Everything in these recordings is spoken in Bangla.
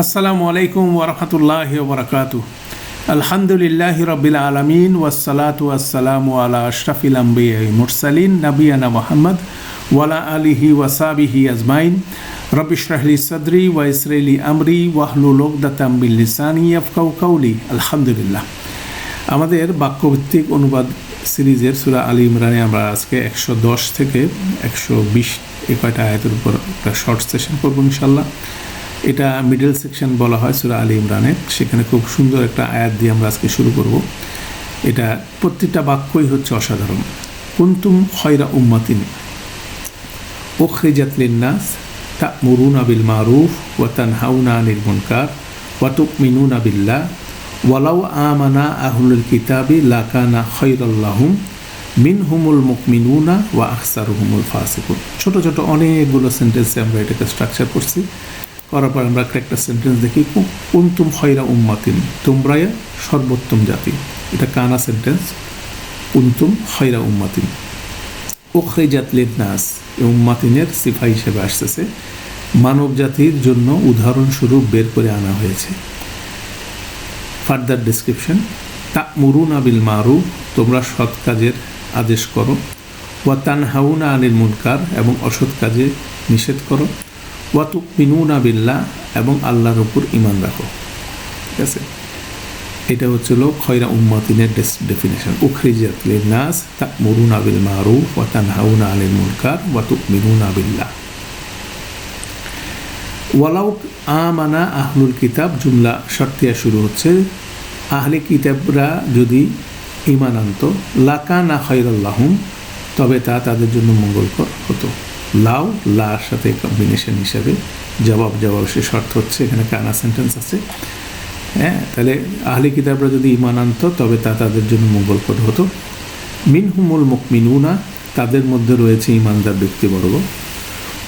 আসসালামু আলাইকুম ওরহমতুল্লাহ বরকাতু আলহামদুলিল্লাহ রবিল আলমিন ওয়াসালাতু আসসালামু আলা আশরাফিল আম্বিয়া মুরসালিন নবিয়ানা মোহাম্মদ ওয়ালা আলিহি ওয়াসাবিহি আজমাইন। রবিশরাহলি সদরি ওয়াইসরাইলি আমরি ওয়াহলু লোকদাতাম্বিল লিসানি আফকাউ কাউলি আলহামদুলিল্লাহ। আমাদের বাক্যভিত্তিক অনুবাদ সিরিজের সুরা আলী ইমরানে আমরা আজকে একশো দশ থেকে একশো বিশ এ কয়টা আয়াতের উপর একটা শর্ট সেশন করব ইনশাল্লাহ এটা মিডল সেকশন বলা হয় সুরা আলী ইমরানের। সেখানে খুব সুন্দর একটা আয়াত দিয়ে আমরা আজকে শুরু করব। এটা প্রত্যেকটা বাক্যই হচ্ছে অসাধারণ। কুন্তুম খয়রা উম্মাতিন ওখরিজাত নাস তা মরুন আবিল মারুফ ওয়াতান হাউনা আনিল মুনকার ওয়াতুক মিনুন আবিল্লা ওয়ালাউ আমানা আহুলুল কিতাবি লাকানা খৈরাল্লাহুম মিন হুমুল মুকমিনুনা ওয়া আখসার হুমুল ফাসিকুন। ছোটো ছোটো অনেকগুলো সেন্টেন্সে আমরা এটাকে স্ট্রাকচার করছি। করার পর আমরা একটা সেন্টেন্স দেখি কুন্তুম খয়রা উম্মাতিন? তোমরাই সর্বোত্তম জাতি। এটা কানা সেন্টেন্স কুন্তুম খয়রা উম্মাতিন? ওখরে জাতলির নাস এই উম্মাতিনের সিফা হিসেবে আসতেছে, মানব জাতির জন্য উদাহরণস্বরূপ বের করে আনা হয়েছে। ফার্দার ডিসক্রিপশন তা মুরুন আবিল মারু তোমরা সৎ কাজের আদেশ করো। ওয়া তান হাউনা আনিল মুনকার, এবং অসৎ কাজে নিষেধ করো। ওয়াতুক মিনুনা বিল্লাহ এবং আল্লাহর উপর ইমান রাখো। ঠিক আছে? এটা হচ্ছিল খয়রা উম্মাতিনের ডেফিনেশন উখরিজাত নাস তা মরুন আবিল মারু ওয়াতান হাউনা আলিল মুনকার ওয়াতুক মিনুনা বিল্লাহ। ওয়ালাউ আমানা আহলুল কিতাব, জুমলা শর্তিয়া শুরু হচ্ছে, আহলে কিতাবরা যদি ইমান আনত, লাকানা খৈরাল্লাহুম তবে তা তাদের জন্য মঙ্গলকর হতো। লাউ লার সাথে কম্বিনেশন হিসাবে জবাব জবাব সে শর্ত হচ্ছে, এখানে কানা সেন্টেন্স আছে। হ্যাঁ তাহলে আহলে কিতাবরা যদি ইমান আনত, তবে তা তাদের জন্য মঙ্গলকর হতো। মিন হুমুল মুকমিনুনা তাদের মধ্যে রয়েছে ইমানদার ব্যক্তিবর্গ।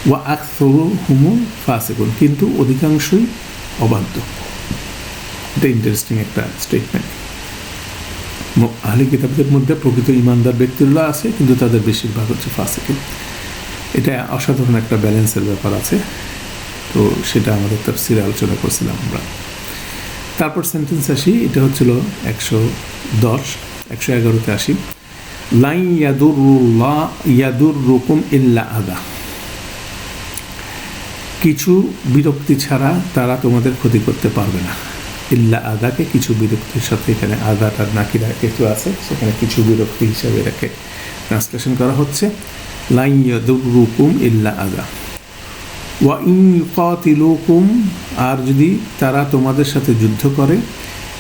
ওয়া আকসরু হুমুল ফাসেকুন, কিন্তু অধিকাংশই অবাধ্য। এটা ইন্টারেস্টিং একটা স্টেটমেন্ট আহলি কিতাবদের মধ্যে প্রকৃত ইমানদার ব্যক্তিগুলো আছে, কিন্তু তাদের বেশিরভাগ হচ্ছে ফাসেকিন। এটা অসাধারণ একটা ব্যালেন্সের ব্যাপার আছে। তো সেটা আমাদের তার সিরে আলোচনা করছিলাম আমরা। তারপর সেন্টেন্স আসি, এটা হচ্ছিল একশো দশ, একশো এগারোতে আসি। লাই ইয়াদুরুল্লাহ ইয়াদুর রুকুম ইল্লা আদা। কিছু বিরক্তি ছাড়া তারা তোমাদের ক্ষতি করতে পারবে না। ইল্লা আদাকে কিছু বিরক্তির সাথে এখানে আদাটার নাকিরা কিছু আছে। সেখানে কিছু বিরক্তি হিসাবে এটাকে ট্রান্সলেশন করা হচ্ছে। লাইয়াদুরুকুম ইল্লা আদা ওয়া ইকাতিলুকুম আর যদি তারা তোমাদের সাথে যুদ্ধ করে,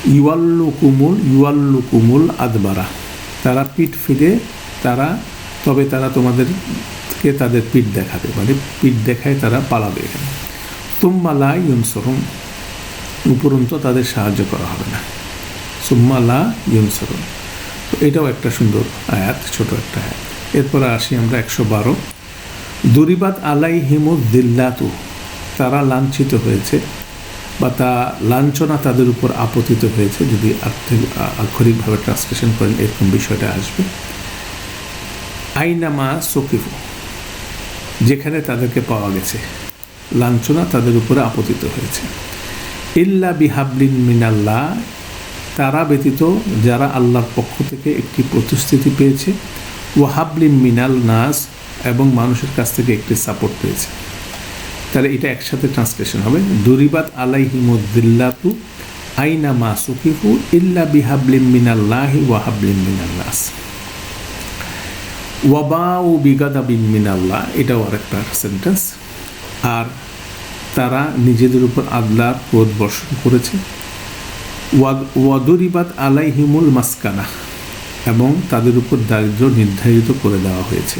ইউয়াল্লুকুমুল ইউয়াল্লুকুমুল আদবারা। তারা পিঠ ফিরে, তারা তবে তারা তোমাদেরকে তাদের পিঠ দেখাবে। মানে পিঠ দেখায় তারা পালাবে এখানে। তুম্মা লা ইউনসরুম উপরন্ত তাদের সাহায্য করা হবে না। সুম্মা লা ইউনসরুম তো এটাও একটা সুন্দর আয়াত, ছোট একটা আয়াত। এরপরে আসি আমরা একশো বারো। দরিবাত আলাই হিমু দিল্লাতু, তারা লাঞ্ছিত হয়েছে বা তা লাঞ্ছনা তাদের উপর আপতিত হয়েছে, যদি আর্থিক, আক্ষরিকভাবে ট্রান্সলেশন করেন, এরকম বিষয়টা আসবে। আইনামা সকিফু, যেখানে তাদেরকে পাওয়া গেছে। লাঞ্ছনা তাদের উপরে আপতিত হয়েছে। ইল্লা বিহাবলিন মিনাল্লাহ, তারা ব্যতীত যারা আল্লাহর পক্ষ থেকে একটি প্রতিশ্রুতি পেয়েছে ওয়াহাবলিন মিনাল নাস এবং মানুষের কাছ থেকে একটি সাপোর্ট পেয়েছে। তাহলে এটা একসাথে ট্রান্সলেশন হবে। দুরিবাত আলাইহিমুদ্দিল্লাতু আইনা মা ইল্লা বিহাবলিম মিনাল্লাহি ওয়াহাবলিম মিনাল্লাস ওয়াবা ও বিগাদা বিন মিনাল্লাহ, এটাও আরেকটা সেন্টেন্স আর তারা নিজেদের উপর আল্লাহর ক্রোধ বর্ষণ করেছে। ওয়াদুরিবাত আলাইহিমুল মাসকানা এবং তাদের উপর দারিদ্র নির্ধারিত করে দেওয়া হয়েছে।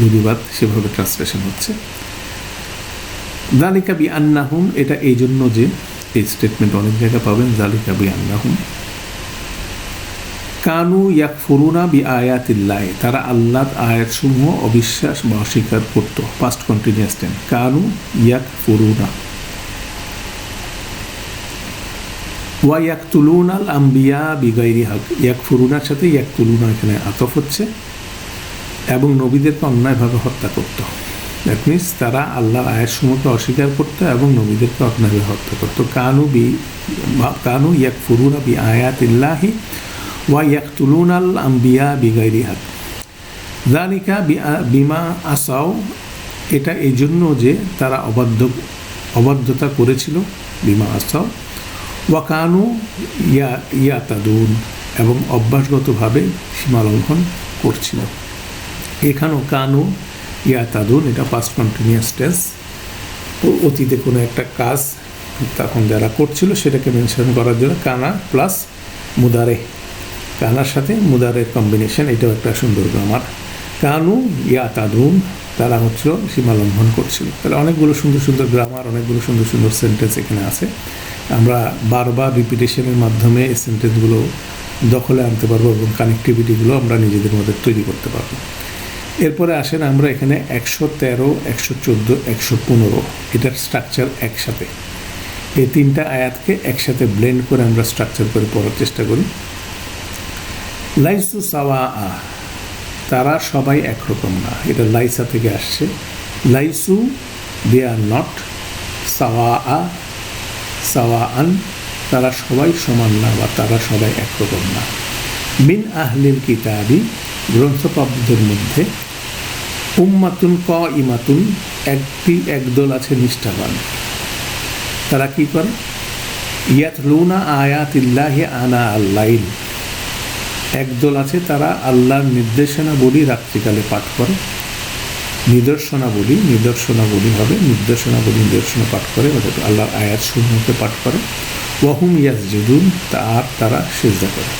দুরিবাদ সেভাবে ট্রান্সলেশন হচ্ছে। জালিকা বি আন্নাহুম এটা এই জন্য যে এই স্টেটমেন্ট অনেক জায়গায় পাবেন জালিকা বি আন্নাহুম কানু ইয়াক ফুরুনা বি আয়াতিল্লাহ তারা আল্লাহ আয়াতসমূহ অবিশ্বাস বা অস্বীকার করত। পাস্ট কন্টিনিউয়াস টেন কানু ইয়াক ফুরুনা ওয়া ইয়াক তুলুন আল আম্বিয়া বিগাইরি হক। ইয়াক ফুরুনার সাথে ইয়াক তুলুনা এখানে আতফ হচ্ছে এবং নবীদেরকে অন্যায়ভাবে হত্যা করত দ্যাট মিনস তারা আল্লাহর আয়াতসমূহকে অস্বীকার করতো এবং নবীদেরকে অজ্ঞাবে হত্যা করতো কানু বি কানু ইয়াক ফুরুনা বি আয়াত ইল্লাহি ওয়া ইয়াক তুলুন আল আম্বিয়া বিগাইরি হাত জালিকা বিমা আসাও, এটা এই জন্য যে তারা অবাধ্য, অবাধ্যতা করেছিল বিমা আসাও। ওয়াকানু ইয়া, ইয়াতাদুন, এবং অভ্যাসগতভাবে সীমালঙ্ঘন করছিল এখানেও কানু, ইয়াতাদুন, এটা পাস্ট কন্টিনিউয়াস টেন্স অতীতে কোনো একটা কাজ তখন যারা করছিল সেটাকে মেনশন করার জন্য কানা প্লাস মুদারে। কানার সাথে মুদারের কম্বিনেশন এটাও একটা সুন্দর গ্রামার কানু, ইয়াতাদুন, তারা হচ্ছিল সীমা লঙ্ঘন করছিল। তাহলে অনেকগুলো সুন্দর সুন্দর গ্রামার অনেকগুলো সুন্দর সুন্দর সেন্টেন্স এখানে আছে। আমরা বারবার রিপিটেশনের মাধ্যমে সেন্টেন্সগুলো দখলে আনতে পারব এবং কানেক্টিভিটিগুলো আমরা নিজেদের মধ্যে তৈরি করতে পারব। এরপরে আসেন আমরা এখানে একশো তেরো, একশো চোদ্দ, একশো পনেরো, এটার স্ট্রাকচার একসাথে। এই তিনটা আয়াতকে একসাথে ব্লেন্ড করে আমরা স্ট্রাকচার করে পড়ার চেষ্টা করি। লাইসু সাওয়া আ তারা সবাই একরকম না, এটা লাইসা থেকে আসছে। লাইসু দে আর নট সাওয়া আ সাওয়া আন তারা সবাই সমান না বা তারা সবাই একরকম না। মিন আহলিল কিতাবি, গ্রন্থপ্রাপ্তদের মধ্যে উম্মাতুন ক ইমাতুন একটি একদল আছে নিষ্ঠাবান। তারা কি করে? ইয়াতলুনা আয়াতিল্লাহি আনা আল্লাইল। একদল আছে তারা আল্লাহর নির্দেশনাবলী রাত্রিকালে পাঠ করে। নিদর্শনাবলী নিদর্শনাবলী হবে, নির্দেশনাবলী নিদর্শনা পাঠ করে, অর্থাৎ আল্লাহর আয়াত সমূহকে পাঠ করে। ওয়াহুম ইয়াসজুদুন, তার তারা সেজদা করে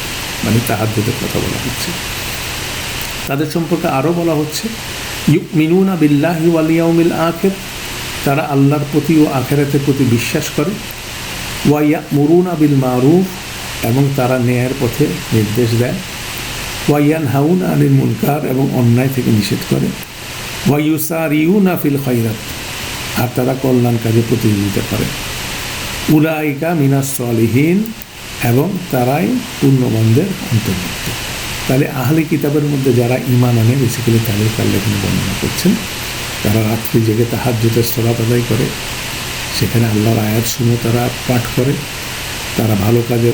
মানে তাহার কথা বলা হচ্ছে। তাদের সম্পর্কে আরও বলা হচ্ছে মিনুনা বিল্লাহি ওয়ালিয়াউমিল আখের, তারা আল্লাহর প্রতি ও আখেরাতের প্রতি বিশ্বাস করে। ওয়াইয়া মুরুনা বিল মারুফ, এবং তারা ন্যায়ের পথে নির্দেশ দেয়। ওয়াইয়ান হাউন আনিল মুনকার, এবং অন্যায় থেকে নিষেধ করে। ওয়াইউসার ফিল খৈরাত আর তারা কল্যাণ কাজে প্রতিযোগিতা করে। উলাইকা মিনাস সলিহীন এবং তারাই পূর্ণবন্ধের অন্তর্ভুক্ত। তাহলে আহলে কিতাবের মধ্যে যারা ইমান আনে বেসিক্যালি তাদের কাল্লে এখানে বর্ণনা করছেন। তারা রাত্রি জেগে তাহার জুতের স্তলাপ আদায় করে। সেখানে আল্লাহর আয়াত শুনে তারা পাঠ করে। তারা ভালো কাজের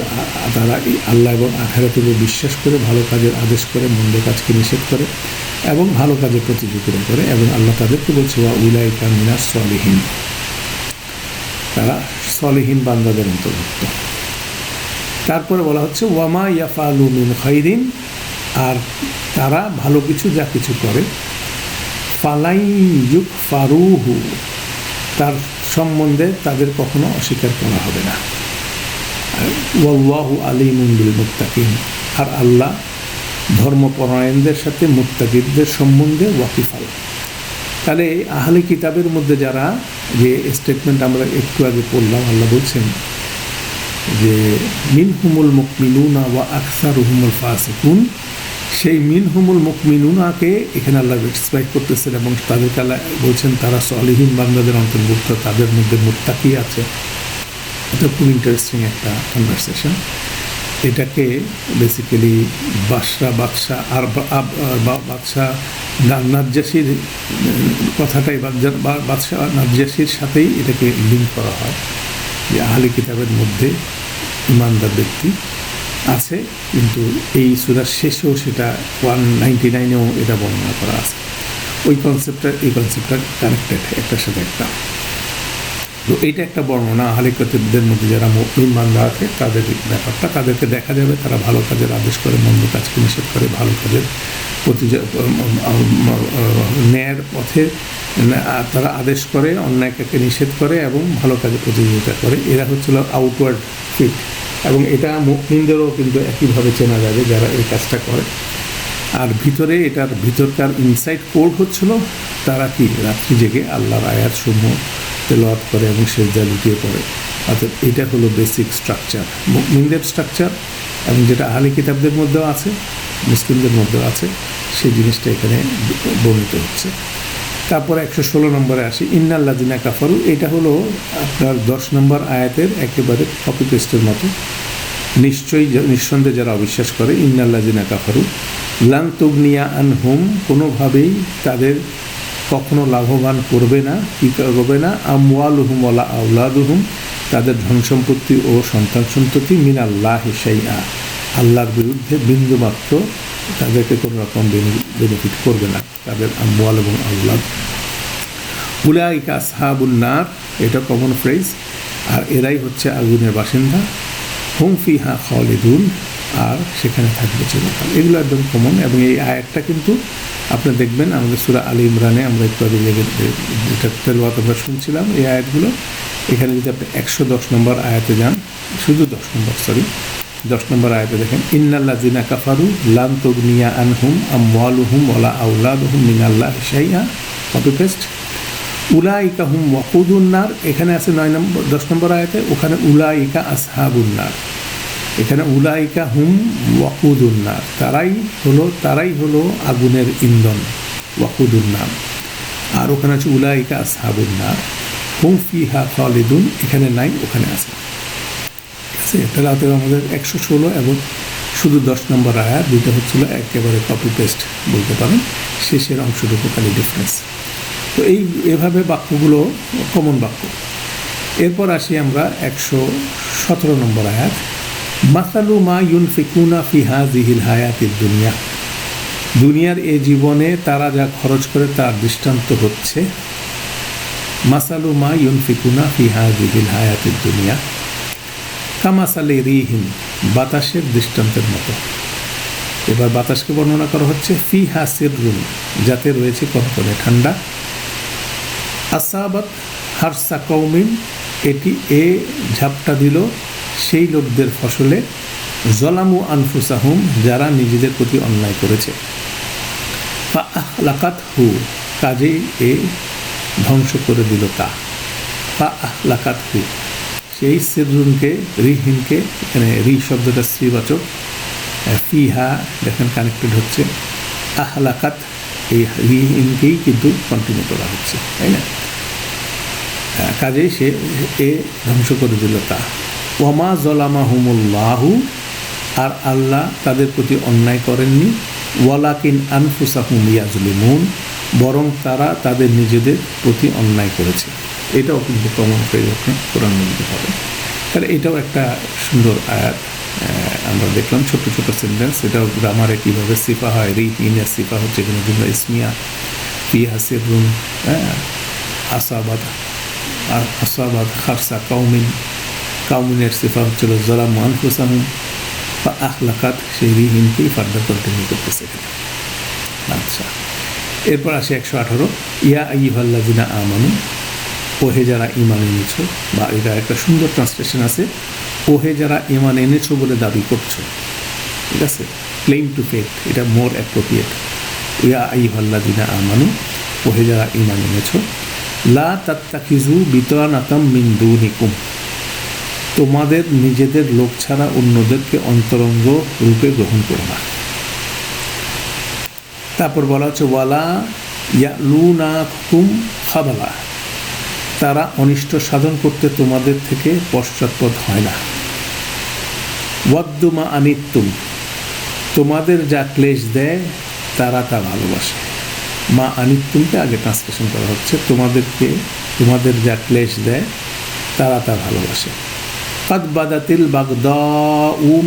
তারা আল্লাহ এবং আখারাতের উপর বিশ্বাস করে, ভালো কাজের আদেশ করে, মন্দ কাজকে নিষেধ করে। এবং ভালো কাজে প্রতিযোগিতা করে এবং আল্লাহ তাদেরকে বলছে, ওয়া উলাইকা মিনাস সলিহীন। তারা সলিহীন বান্দাদের অন্তর্ভুক্ত। তারপরে বলা হচ্ছে, ওয়ামা ইয়াফালু মিন খৈরিন আর তারা ভালো কিছু, যা কিছু করে, ফালাই যুগ ফারুহু তার সম্বন্ধে তাদের কখনো অস্বীকার করা হবে না। ওয়াল্লাহু আলিমুন বিল মুত্তাকিন। আর আল্লাহ ধর্মপরায়ণদের সাথে মুত্তাকিদদের সম্বন্ধে ওয়াকিফাল তাহলে আহলে কিতাবের মধ্যে যারা, যে স্টেটমেন্ট আমরা একটু আগে পড়লাম, আল্লাহ বলছেন যে, মিনহুমুল মুকমিনুনা ওয়া আকসার হুমুল ফাসিকুন। সেই মিনহুমুল মুকমিনুনাকে এখানে আল্লাহ ডিসক্রাইব করতেছেন এবং তাদেরকে আল্লাহ বলছেন, তারা সলিহীন বান্দাদের অন্তর্ভুক্ত, তাদের মধ্যে মুত্তাকি আছে। এটা খুব ইন্টারেস্টিং একটা কনভারসেশন এটাকে বেসিক্যালি বাদশা বাদশা আর বাদশা নাজ্জাসির, কথাটাই বাদশা নাজ্জাসির সাথেই এটাকে লিঙ্ক করা হয়। যে আহলি কিতাবের মধ্যে ইমানদার ব্যক্তি আছে, কিন্তু এই সুরার শেষেও সেটা ওয়ান নাইনটি নাইনেও এটা বর্ণনা করা আছে। ওই কনসেপ্টটা এই কনসেপ্টটা কানেক্টেড একটার সাথে একটা। তো এইটা একটা বর্ণনা আহলে কিতাবদের মধ্যে যারা বান্ধা আছে, তাদের ব্যাপারটা তাদেরকে দেখা যাবে। তারা ভালো কাজের আদেশ করে, মন্দ কাজকে নিষেধ করে, ভালো কাজের প্রতি ন্যায়ের পথে তারা আদেশ করে, অন্যায়কে নিষেধ করে এবং ভালো কাজে প্রতিযোগিতা করে। এরা হচ্ছিল আউটওয়ার্ড ফিট এবং এটা মুসলিমদেরও কিন্তু একইভাবে চেনা যাবে যারা এই কাজটা করে। আর ভিতরে এটার ভিতরকার ইনসাইড কোড হচ্ছিল, তারা কি? রাত্রি জেগে আল্লাহর আয়াত সমূহ তেলাওয়াত করে এবং সেজদা লুটিয়ে পড়ে। অর্থাৎ এটা হলো বেসিক স্ট্রাকচার মুমিনদের স্ট্রাকচার এবং যেটা আহলি কিতাবদের মধ্যেও আছে, মুসলিমদের মধ্যেও আছে, সেই জিনিসটা এখানে বর্ণিত হচ্ছে। তারপরে একশো ষোলো নম্বরে আসি ইন্নাল্লাদিনা কাফারু এটা হলো আপনার দশ নম্বর আয়াতের একেবারে কপি পেস্টের মতো। নিশ্চয়ই নিঃসন্দেহে যারা অবিশ্বাস করে ইন্নাল্লাজিনা কাফারু লান তুগনিয়া আন হুম কোনোভাবেই তাদের কখনো লাভবান করবে না, কি করবে না। আমওয়ালুহুম ওলা আউলাদুহুম তাদের ধন সম্পত্তি ও সন্তান সন্ততি মিন আল্লাহ হিসাইয়া আল্লাহর বিরুদ্ধে বিন্দুমাত্র তাদেরকে কোনো রকম বেনিফিট করবে না, তাদের আমওয়াল এবং আল্লাহ উলাইকা আসহাবুন নার, এটা কমন ফ্রেজ আর এরাই হচ্ছে আগুনের বাসিন্দা। হুম ফিহা খালিদুন, আর সেখানে থাকবে চিরকাল এগুলো একদম কমন এবং এই আয়াতটা কিন্তু আপনি দেখবেন আমাদের সুরা আলী ইমরানে আমরা একটু আগে যেটা তেলবাত আমরা শুনছিলাম, এই আয়াতগুলো, এখানে যদি আপনি একশো দশ নম্বর আয়াতে যান, শুধু দশ নম্বর সরি দশ নম্বর আয়াতে দেখেন ইন্নাল্লা জিনা কাফারু লান তগনিয়া আনহুম আমওয়ালুহুম ওলা আউলাদুহুম মিনাল্লাহ শাইয়া কপি পেস্ট উলাইকা হুম ওয়াকুদুন্নার এখানে আছে নয় নম্বর, দশ নম্বর আয়াতে, ওখানে উলাইকা আসহাবুন্নার এখানে উলাইকা হুম ওয়াকুদুন্নার তারাই হলো তারাই হলো আগুনের ইন্ধন ওয়াকুদুন্নার আর ওখানে আছে উলাইকা আসহাবুন্নার হুম ফিহা খালিদুন, এখানে নাই, ওখানে আছে। ঠিক আছে? তাহলে আমাদের একশো ষোলো এবং শুধু দশ নম্বর আয়াত দুইটা হচ্ছিল একেবারে কপি পেস্ট বলতে পারেন। শেষের অংশটুকু খালি ডিফারেন্স তো এই, এভাবে বাক্যগুলো কমন বাক্য। এরপর আসি আমরা একশো সতেরো নম্বর আয়াত মাসালু মা ইউনফিকুনা ফিহা জিহিল হায়াতির দুনিয়া। দুনিয়ার এ জীবনে তারা যা খরচ করে তার দৃষ্টান্ত হচ্ছে। মাসালু মা ইউনফিকুনা ফিহা জিহিল হায়াতির দুনিয়া। কামাসালে রিহিন বাতাসের দৃষ্টান্তের মতো। এবার বাতাসকে বর্ণনা করা হচ্ছে ফি হাসির রুম যাতে রয়েছে কনকনে ঠান্ডা। আসাবাত হারসা কৌমিন এটি এ ঝাপটা দিল সেই লোকদের ফসলে জলামু আনফুসাহুম, যারা নিজেদের প্রতি অন্যায় করেছে। বা আহলাকাত হু কাজেই এ ধ্বংস করে দিল তা। বা আহলাকাত হু সেই সিরুনকে রিহিনকে, এখানে রি শব্দটা শ্রীবাচক ফিহা, দেখেন কানেক্টেড হচ্ছে। আহলাকাত, এই রিহিনকেই কিন্তু কন্টিনিউ করা হচ্ছে, তাই না? কাজেই সে এ ধ্বংস করে দিল তা। ওয়ামা জলামা হুমুল্লাহু আর আল্লাহ তাদের প্রতি অন্যায় করেননি। ওয়ালাকিন আনফুসাহুম ইয়াজলিমুন, বরং তারা তাদের নিজেদের প্রতি অন্যায় করেছে। এটাও কিন্তু কমন পেয়ে আপনি কোরআন মধ্যে তাহলে এটাও একটা সুন্দর আয়াত আমরা দেখলাম ছোট ছোট সেন্টেন্স এটাও গ্রামারে কীভাবে সিফা হয় রি ইনের সিফা হচ্ছে এখানে জুমলা ইসমিয়া হাসির রুম হ্যাঁ আসাবাদ, আর আসাবাদ খারসা কাউমিন কাউমিনের সিফা হচ্ছিল জলাম আনফুসাহুম বা আখলাকাত, সেই রিহিনকেই ফার্দার কন্টিনিউ করতেছে আচ্ছা। এরপর আসে একশো আঠারো। ইয়া আইহাল্লাজিনা আমানু, ওহে যারা ইমান এনেছো, বা এটা একটা সুন্দর ট্রান্সলেশন আছে, ওহে যারা ইমান এনেছো বলে দাবি করছ। ঠিক আছে? ক্লেম টু ফেথ এটা মোর অ্যাপ্রোপ্রিয়েট ইয়া আইহাল্লাজিনা আমানু, ওহে যারা ইমান এনেছো, লা তাত্তাকিজু বিতরানাতাম মিন্দু দুনিকুম তোমাদের নিজেদের লোক ছাড়া অন্যদেরকে অন্তরঙ্গ রূপে গ্রহণ করো না। তারপর বলা হচ্ছে, ওয়ালা ইয়ালুনা হুকুম খাবালা তারা অনিষ্ট সাধন করতে তোমাদের থেকে পশ্চাৎপদ হয় না। ওয়াদ্দুমা আনিত্তুম। তোমাদের যা ক্লেশ দেয়, তারা তা ভালোবাসে। মা আনিত্তুমকে আগে ট্রান্সলেশন করা হচ্ছে। তোমাদেরকে, তোমাদের যা ক্লেশ দেয়, তারা তা ভালোবাসে। কাদ বাদাতিল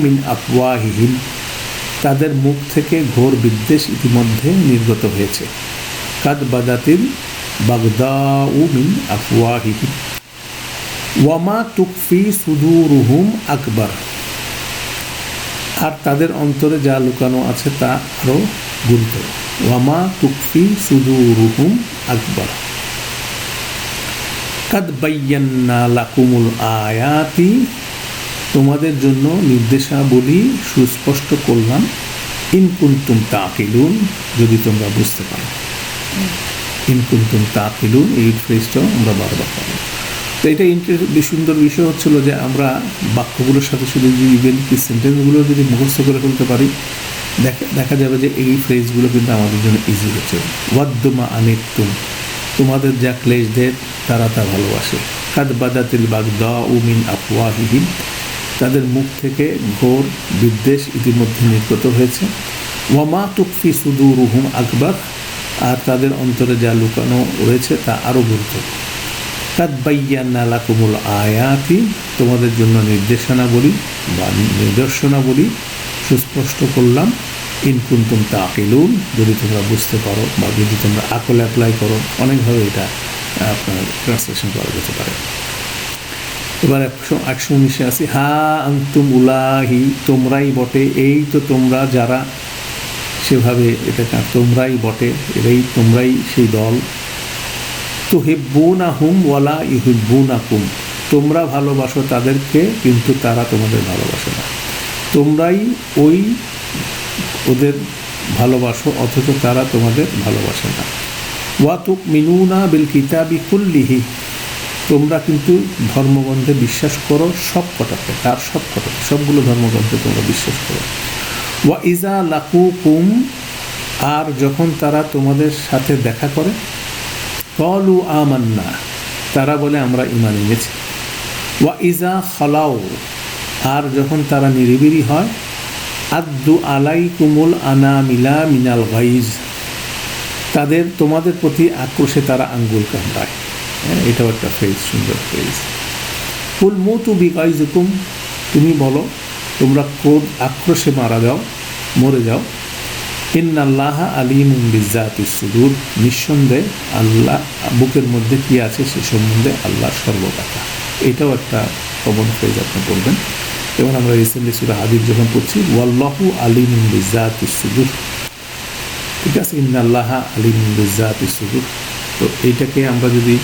মিন আফওয়াহিহিম। তাদের মুখ থেকে ঘোর বিদ্বেষ ইতিমধ্যে নির্গত হয়েছে। কাদ বাদাতিল মিন আফওয়াহিহিম। ওয়ামা তুকফি সুদুরুহুম আকবর। আর তাদের অন্তরে যা লুকানো আছে তা আরও গুরুতর ওয়ামা তুকফি সুদুরুহুম আকবর। লাকুমুল আয়াতি। তোমাদের জন্য নির্দেশাবলী সুস্পষ্ট করলাম। ইনকুন্তুম তাকিলুন, যদি তোমরা বুঝতে পারো। ইনকুন্তুম তাকিলুন, এই ফ্রেজটাও আমরা বারবার পাবো। তো এটা সুন্দর বিষয় হচ্ছিল যে আমরা বাক্যগুলোর সাথে শুধু যদি ইভেন কি সেন্টেন্সগুলো যদি মুখস্থ করে ফেলতে পারি, দেখা দেখা যাবে যে এই ফ্রেজগুলো কিন্তু আমাদের জন্য ইজি হচ্ছে। ওয়াদ্দুমা আনিতুম তোমাদের যা ক্লেশ দেয় তারা তা ভালোবাসে। কাদ বাদাতিল বাগদা উমিন আফওয়াহিহিম। তাদের মুখ থেকে ঘোর বিদ্বেষ ইতিমধ্যে নির্গত হয়েছে। ওয়ামা তুকফি সুদুরুহুম আকবর। আর তাদের অন্তরে যা লুকানো রয়েছে, তা আরও গুরুত্ব। কাদ বাইয়ান্না লাকুমুল আয়াতি। তোমাদের জন্য নির্দেশনাবলী বা নিদর্শনাবলী সুস্পষ্ট করলাম। ইনকুন্তুম তাকিলুন, যদি তোমরা বুঝতে পারো বা যদি তোমরা আকল অ্যাপ্লাই করো, অনেকভাবে এটা আপনার ট্রান্সলেশন করা যেতে পারে। এবার একশো একশো উনিশে আসি। হা আন্তুম উলাহি, তোমরাই বটে, এই তো তোমরা যারা সেভাবে এটা তোমরাই বটে, এরাই তোমরাই সেই দল। তো হেব্বুনা হুম ওয়ালা ইহুব্বুনা কুম তোমরা ভালোবাসো তাদেরকে, কিন্তু তারা তোমাদের ভালোবাসে না। তোমরাই ওই ওদের ভালোবাসো, অথচ তারা তোমাদের ভালোবাসে না। ওয়া ওয়াতুক মিনুনা বিল কিতাবি কুল্লিহি, তোমরা কিন্তু ধর্মগ্রন্থে বিশ্বাস করো সব কটাতে, তার সব কটাতে, সবগুলো ধর্মগ্রন্থে তোমরা বিশ্বাস করো। ওয়া ইজা লাকু কুম আর যখন তারা তোমাদের সাথে দেখা করে কলু আমান্না, তারা বলে, আমরা ইমান এনেছি। ওয়া ইজা খালাও আর যখন তারা নিরিবিরি হয় আদু আলাই কুমুল আনা মিলা মিনাল গাইজ। তাদের, তোমাদের প্রতি আক্রোশে তারা আঙ্গুল কামড়ায়। হ্যাঁ এটাও একটা ফ্রেজ সুন্দর ফ্রেজ ফুল মুতু বিকাইজুকুম তুমি বলো, তোমরা ক্রোধ, আক্রোশে মারা যাও, মরে যাও। ইন্নাল্লাহ আলিম বিজাতি সুদূর, নিঃসন্দেহে আল্লাহ, বুকের মধ্যে কি আছে সে সম্বন্ধে আল্লাহ সর্বকাতা এটাও একটা কমন ফ্রেজ আপনি বলবেন। যেমন আমরা রিসেন্টলি সুরা হাবিব যখন পড়ছি, ওয়াল্লাহু আলিম বিজাত সুদূর ঠিক আছে, ইন্নাল্লাহ আলিম বিজাতি সুদূর তো এইটাকে আমরা যদি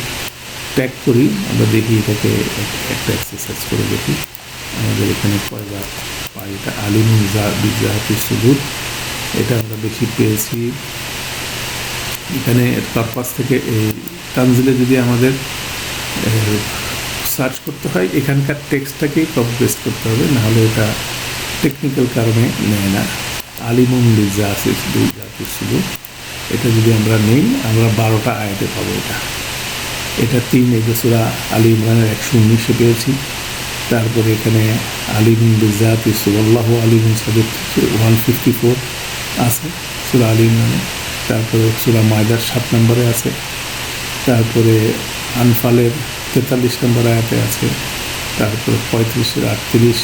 ট্যাগ করি, আমরা দেখি এটাকে একটা এক্সারসাইজ করে দেখি। আমাদের এখানে কয়বার পাই, এটা আলিম বিজাতি সুদূর এটা আমরা বেশি পেয়েছি। এখানে পারপাস থেকে এই তানজিলে যদি আমাদের সার্চ করতে হয়, এখানকার টেক্সটটাকেই কপি পেস্ট করতে হবে, নাহলে এটা টেকনিক্যাল কারণে নেয় না। আলিমুম লিজা আছে শুধু জাতি শুধু এটা যদি আমরা নেই, আমরা বারোটা আয়াতে পাবো এটা। এটা তিন এগোসুরা আলী ইমরানের একশো উনিশে পেয়েছি। তারপরে এখানে আলিম বিজাত ইসুল্লাহ আলিম সাদিক ওয়ান ফিফটি ফোর আছে সুরা আলী ইমরানে তারপরে সুরা মায়দার সাত নম্বরে আছে। তারপরে আনফালের তেতাল্লিশ নম্বর আয়াতে আছে, তারপরে পঁয়ত্রিশের আটত্রিশ,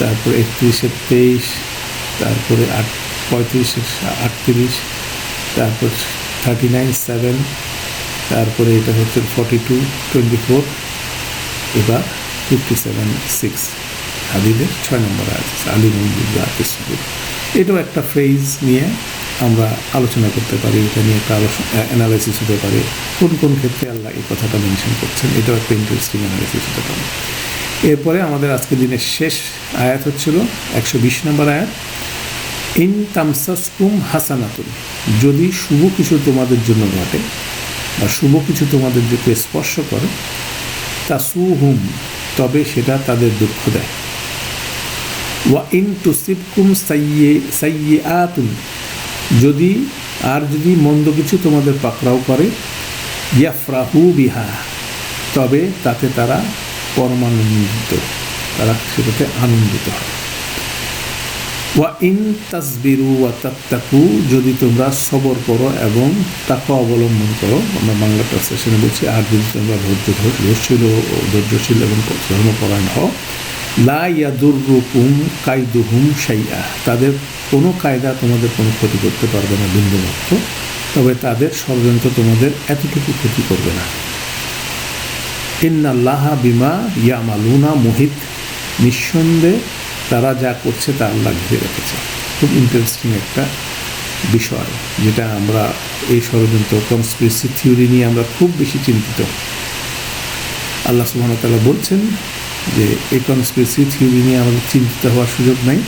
তারপরে একত্রিশের তেইশ, তারপরে আট, পঁয়ত্রিশের আটত্রিশ, তারপর থার্টি নাইন সেভেন তারপরে এটা হচ্ছে ফর্টি টু টোয়েন্টি ফোর এবার ফিফটি সেভেন সিক্স হাবিদের ছয় নম্বর আয়াত আছে আলী মন্দির এটাও একটা ফ্রেজ নিয়ে আমরা আলোচনা করতে পারি, এটা নিয়ে একটা অ্যানালাইসিস হতে পারে। কোন কোন ক্ষেত্রে আল্লাহ এই কথাটা মেনশন করছেন? এটাও একটা ইন্টারেস্টিং অ্যানালাইসিস হতে পারে। এরপরে আমাদের আজকের দিনের শেষ আয়াত হচ্ছিল একশো বিশ নম্বর আয়াত। ইন তামসাসকুম হাসানাতুন, যদি শুভ কিছু তোমাদের জন্য ঘটে বা শুভ কিছু তোমাদের দিকে স্পর্শ করে তা সুহুম তবে সেটা তাদের দুঃখ দেয়। ওয়া ইন টুসিবকুম সাইয়ে সাইয়ে আতুন যদি, আর যদি মন্দ কিছু তোমাদের পাকড়াও করে, ইয়াফরাহু বিহা, তবে তাতে তারা পরমানন্দিত, তারা সেটাতে আনন্দিত হয় ওয়া ইন তাসবিরু ওয়া তাত্তাকু, যদি তোমরা সবর করো এবং তাকে অবলম্বন করো, আমরা বাংলা ট্রান্সলেশনে বলছি, আর যদি তোমরা ধৈর্য ধৈর্যশীল ও ধৈর্যশীল এবং ধর্মপরায়ণ হও লা ইয়াদুরুকুম কাইদুহুম সাইয়া তাদের কোনো কায়দা তোমাদের কোনো ক্ষতি করতে পারবে না, বিন্দুমাত্র। তবে তাদের ষড়যন্ত্র তোমাদের এতটুকু ক্ষতি করবে না। ইন্নাল্লাহা বিমা ইয়ামালুনা মোহিত। নিঃসন্দেহে তারা যা করছে তা আল্লাহ ঘিরে রেখেছে। খুব ইন্টারেস্টিং একটা বিষয়, যেটা আমরা এই ষড়যন্ত্র কনস্পিরেসি থিওরি নিয়ে আমরা খুব বেশি চিন্তিত। আল্লাহ সুবাহতাল্লাহ বলছেন যে এই কনস্পিরেসি থিওরি নিয়ে আমাদের চিন্তিত হওয়ার সুযোগ নেই।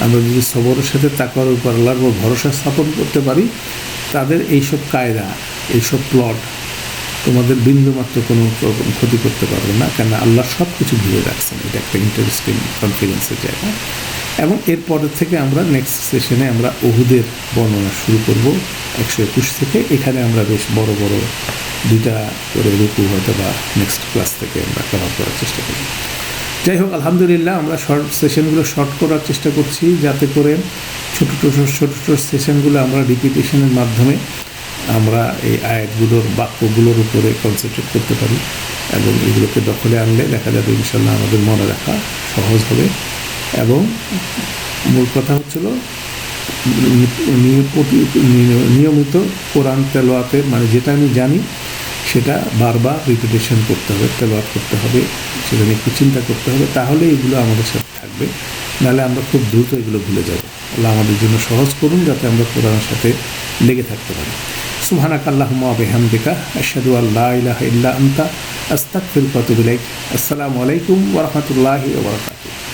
আমরা যদি সবরের সাথে তাকওয়ার উপর আল্লাহর উপর ভরসা স্থাপন করতে পারি, তাদের এইসব কায়দা, এইসব প্লট তোমাদের বিন্দুমাত্র কোনো রকম ক্ষতি করতে পারবে না কেন আল্লাহ সব কিছু ঘিরে রাখছেন। এটা একটা ইন্টারেস্টিং কনফিডেন্সের জায়গা। এবং এরপরের থেকে আমরা নেক্সট সেশনে আমরা ওহুদের বর্ণনা শুরু করব, একশো একুশ থেকে। এখানে আমরা বেশ বড় বড় দুইটা করে রুকু হয়তো বা নেক্সট ক্লাস থেকে আমরা কভার করার চেষ্টা করি। যাই হোক, আলহামদুলিল্লাহ আমরা শর্ট সেশনগুলো শর্ট করার চেষ্টা করছি যাতে করে ছোটো ছোটো ছোটো ছোটো সেশনগুলো আমরা রিপিটেশনের মাধ্যমে আমরা এই আয়াতগুলোর বাক্যগুলোর উপরে কনসেন্ট্রেট করতে পারি এবং এগুলোকে দখলে আনলে দেখা যাবে ইনশাল্লাহ আমাদের মনে রাখা সহজ হবে। এবং মূল কথা হচ্ছিল নিয়মিত কোরআন তেলোয়াতে মানে যেটা আমি জানি সেটা বারবার রিপিটেশন করতে হবে তেলোয়াত করতে হবে, সেটা নিয়ে একটু চিন্তা করতে হবে তাহলে এগুলো আমাদের সাথে থাকবে। নাহলে আমরা খুব দ্রুত এগুলো ভুলে যাব। আল্লাহ আমাদের জন্য সহজ করুন যাতে আমরা কোরআনের সাথে লেগে থাকতে পারি। সুবহানাক আল্লাহুম্মা ওয়া বিহামদিকা, আশহাদু আল্লা ইলাহা ইল্লা আনতা আতুবু ইলাইক। আসসালামু আলাইকুম ওয়া রাহমাতুল্লাহি ওয়া বারাকাতুহু।